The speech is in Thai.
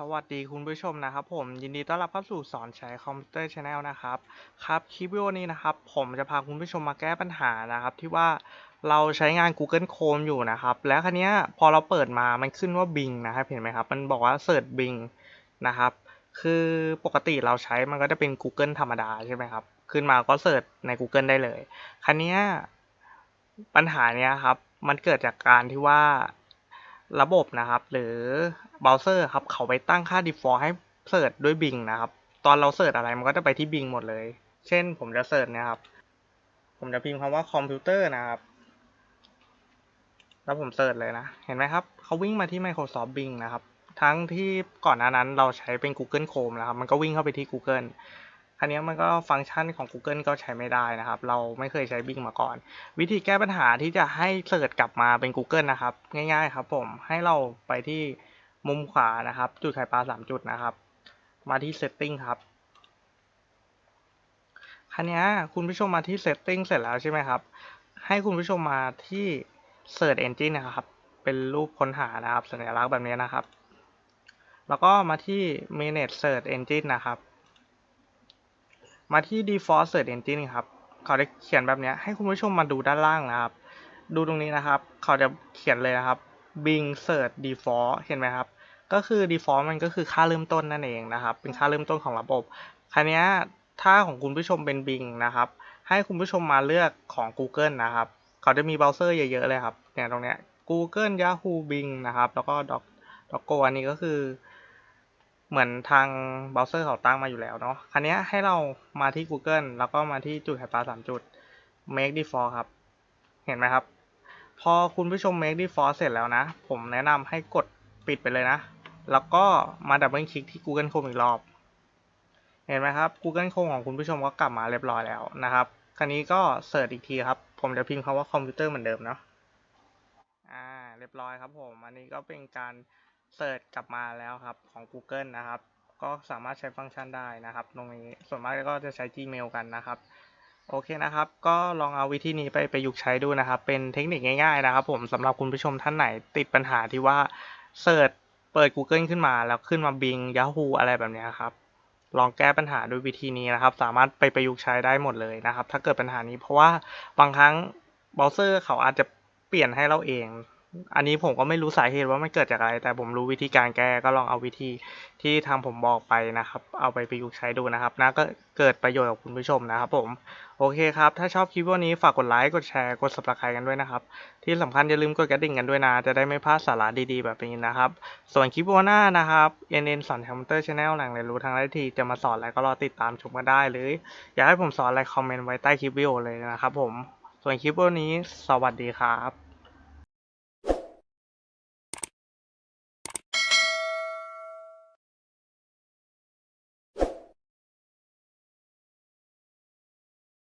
สวัสดีคุณผู้ชมนะครับผมยินดีต้อนรับเข้าสู่สอนใช้คอมพิวเตอร์ชาแนลนะครับครับคลิปวิดีโอนี้นะครับผมจะพาคุณผู้ชมมาแก้ปัญหานะครับ ที่ว่าเราใช้งาน Google Chrome อยู่นะครับ แล้วคันนี้พอเราเปิดมามันขึ้นว่า Bing นะครับเห็นไหมครับมันบอกว่า Search Bing นะครับคือปกติเราใช้มันก็จะเป็น Google ธรรมดาใช่ไหมครับขึ้นมาก็เสิร์ชใน Google ได้เลยคันนี้ปัญหาเนี้ยครับมันเกิดจากการที่ว่า ระบบนะครับ หรือเบราว์เซอร์ครับเขาไปตั้งค่า default ให้เสิร์ชด้วย Bing นะครับ ตอนเราเสิร์ชอะไรมันก็จะไปที่ Bing หมดเลย เช่นผมจะเสิร์ชนี่ยครับ ผมจะพิมพ์คำว่าคอมพิวเตอร์นะครับ แล้วผมเสิร์ชเลยนะ เห็นไหมครับเขาวิ่งมาที่ Microsoft Bing นะครับ ทั้งที่ก่อนหน้านั้นเราใช้เป็น Google Chrome นะครับ มันก็วิ่งเข้าไปที่ Google คันนี้มันก็ฟังก์ชันของ Google ก็ใช้ไม่ได้นะครับ เราไม่เคยใช้ Bing มาก่อน วิธีแก้ปัญหาที่จะให้เสิร์ชกลับมาเป็น Google นะครับ ง่ายๆครับผมให้เราไปที่มุมขวานะครับ จุดไข่ปลาสามจุดนะครับ มาที่ Setting ครับคันนี้คุณผู้ชมมาที่ Setting เสร็จแล้วใช่ไหมครับ ให้คุณผู้ชมมาที่ Search Engine นะครับ เป็นรูปค้นหานะครับ สัญลักษณ์แบบนี้นะครับ แล้วก็มาที่ Manage Search Engine นะครับ มาที่ Default Search Engine ครับเขาจะเขียนแบบนี้ให้คุณผู้ชมมาดูด้านล่างนะครับ ดูตรงนี้นะครับ เขาจะเขียนเลยนะครับ Bing Search Default เห็นไหมครับก็คือ Default มันก็คือค่าเริ่มต้นนั่นเองนะครับ เป็นค่าเริ่มต้นของระบบคราวนี้ถ้าของคุณผู้ชมเป็น Bing นะครับ ให้คุณผู้ชมมาเลือกของ Google นะครับ เขาจะมีเบราว์เซอร์เยอะๆเลยครับเนี่ยตรงเนี้ย Google Yahoo Bing นะครับ แล้วก็ Doc Doco อันนี้ก็คือ เหมือนทางเบราว์เซอร์เขาตั้งมาอยู่แล้วเนาะคราวนี้ให้เรามาที่ Google แล้วก็มาที่จุดไข่ปาสามจุด make default ครับ เห็นไหมครับ พอคุณผู้ชม make default เสร็จแล้วนะ ผมแนะนำให้กดปิดไปเลยนะ แล้วก็มาดับเบิลคลิกที่ Google Chrome อีกรอบ เห็นไหมครับ Google Chrome ของคุณผู้ชมก็กลับมาเรียบร้อยแล้วนะครับคราวนี้ก็เสิร์ชอีกทีครับ ผมจะพิมพ์คำว่าคอมพิวเตอร์เหมือนเดิมเนาะอ่าเรียบร้อยครับผม อันนี้ก็เป็นการ เสิร์ชกลับมาแล้วครับของ Google นะครับ ก็สามารถใช้ฟังก์ชันได้นะครับ ตรงนี้ส่วนมากก็จะใช้ Gmail กันนะครับโอเคนะครับ ก็ลองเอาวิธีนี้ไปประยุกต์ใช้ดูนะครับ เป็นเทคนิคง่ายๆนะครับ ผมสำหรับคุณผู้ชมท่านไหนติดปัญหาที่ว่าเสิร์ชเปิด Google ขึ้นมาแล้วขึ้นมา Bing Yahoo อะไรแบบนี้ครับ ลองแก้ปัญหาด้วยวิธีนี้นะครับ สามารถไปประยุกต์ใช้ได้หมดเลยนะครับ ถ้าเกิดปัญหานี้เพราะว่าบางครั้งเบราว์เซอร์เขาอาจจะเปลี่ยนให้เราเอง อันนี้ผมก็ไม่รู้สาเหตุว่ามันเกิดจากอะไร แต่ผมรู้วิธีการแก้ก็ลองเอาวิธีที่ทางผมบอกไปนะครับ เอาไปประยุกต์ใช้ดูนะครับนะก็เกิดประโยชน์กับคุณผู้ชมนะครับผมโอเคครับ ถ้าชอบคลิปวันนี้ฝากกดไลค์กดแชร์กด subscribe กันด้วยนะครับ ที่สำคัญอย่าลืมกดกระดิ่งกันด้วยนะ จะได้ไม่พลาดสาระดีๆ แบบนี้นะครับ ส่วนคลิปวันหน้านะครับ NN สอนคอมพิวเตอร์ชาแนลแหล่งเรียนรู้ทางไอทีจะมาสอนอะไรก็รอติดตามชมกันได้ หรือ อยากให้ผมสอนอะไรคอมเมนต์ไว้ใต้คลิปวิดีโอเลยนะครับผมส่วนคลิปวันนี้ สวัสดีครับ